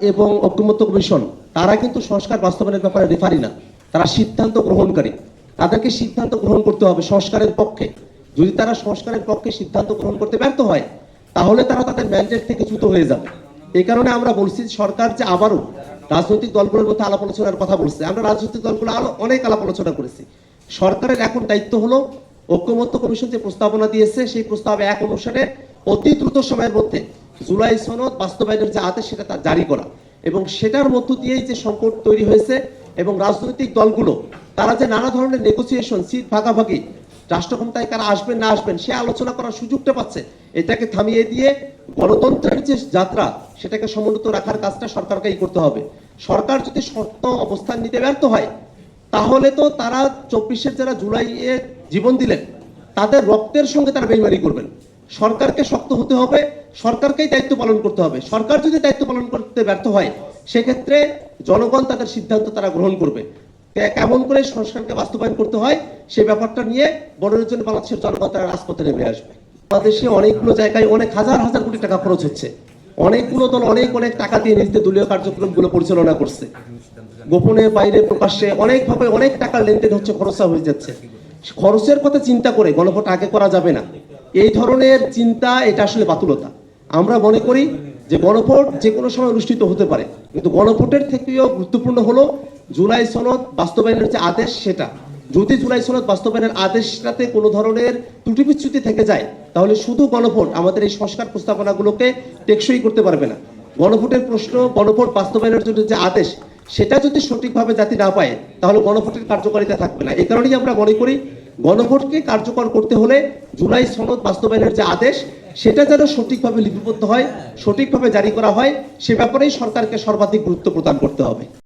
এবং ঐক্যমত্য কমিশন, তারা কিন্তু সংস্কার বাস্তবায়নের ব্যাপারে রেফারি না। তারা সিদ্ধান্ত গ্রহণকারী। তাদেরকে সিদ্ধান্ত গ্রহণ করতে হবে সংস্কারের পক্ষে। যদি তারা সংস্কারের পক্ষে সিদ্ধান্ত গ্রহণ করতে ব্যর্থ হয়, তাহলে তারা তাদের ম্যান্ডেট থেকে চ্যুত হয়ে যাবে। এই কারণে আমরা বলছি, সরকার যে আবারও রাজনৈতিক দলগুলোর মধ্যে আলাপ আলোচনার কথা বলছে, আমরা রাজনৈতিক দলগুলো আরও অনেক আলাপ আলোচনা করেছি। সরকারের এখন দায়িত্ব হলো, ঐক্যমত্য কমিশন যে প্রস্তাবনা দিয়েছে, সেই প্রস্তাবে এক অনুসারে অতি দ্রুত সময়ের মধ্যে জুলাই সনদ বাস্তবায়নের যে আদেশ, সেটা তার জারি করা। এবং সেটার মধ্য দিয়েই যে সংকট তৈরি হয়েছে এবং রাজনৈতিক দলগুলো, তারা যে নানা ধরনের নেগোসিয়েশন সিট ভাগাভাগি রাষ্ট্র ক্ষমতায় কারা আসবেন না আসবেন, সে আলোচনা করার সুযোগটা পাচ্ছে, এটাকে থামিয়ে দিয়ে গণতন্ত্রের যে যাত্রা, সেটাকে সমুন্নত রাখার কাজটা সরকারকেই করতে হবে। সরকার যদি শর্ত অবস্থান নিতে ব্যর্থ হয়, তাহলে তো তারা চব্বিশের যারা জুলাইয়ে জীবন দিলেন, তাদের রক্তের সঙ্গে তারা বেইমানি করবেন। সরকারকে শক্ত হতে হবে, সরকারকেই দায়িত্ব পালন করতে হবে। সরকার যদি দায়িত্ব পালন করতে ব্যর্থ হয়, সেক্ষেত্রে জনগণ তাদের সিদ্ধান্ত তারা গ্রহণ করবে। কেমন করে সংস্কারকে বাস্তবায়ন করতে হয় সেই ব্যাপারটা নিয়ে মনোরঞ্জন বাংলাদেশের জনগণ, তারা রাজপথে নেমে আসবে। বাংলাদেশে অনেকগুলো জায়গায় অনেক হাজার হাজার কোটি টাকা খরচ হচ্ছে। অনেকগুলো দল অনেক অনেক টাকা দিয়ে নিজেদের দলীয় কার্যক্রমগুলো পরিচালনা করছে। গোপনে, বাইরে, প্রকাশ্যে অনেকভাবে অনেক টাকার লেনদেন হচ্ছে, খরচা হয়ে যাচ্ছে। খরচের কথা চিন্তা করে গণভোট আগে করা যাবে না। এই ধরনের চিন্তা, এটা আসলে বাতুলতা। আমরা মনে করি যে গণভোট যে কোনো সময় অনুষ্ঠিত হতে পারে। কিন্তু গণভোটের থেকেও গুরুত্বপূর্ণ হলো জুলাই সনদ বাস্তবায়নের যে আদেশ সেটা। যদি জুলাই সনদ বাস্তবায়নের আদেশটাতে কোনো ধরনের ত্রুটি বিচ্যুতি থেকে যায়, তাহলে শুধু গণভোট, আমাদের এই সংস্কার প্রস্তাবনাগুলোকে টেকসই করতে পারবে না। গণভোটের প্রশ্ন, গণভোট বাস্তবায়নের জন্য যে আদেশ, সেটা যদি সঠিকভাবে জাতি না পায়, তাহলে গণভোটের কার্যকারিতা থাকবে না। এই কারণেই আমরা মনে করি গণভোটকে কার্যকর করতে হলে জুলাই সনদ বাস্তবায়নের যে আদেশ, সেটা যেন সঠিকভাবে লিপিবদ্ধ হয়, সঠিকভাবে জারি করা হয়, সে ব্যাপারেই সরকারকে সর্বাধিক গুরুত্ব প্রদান করতে হবে।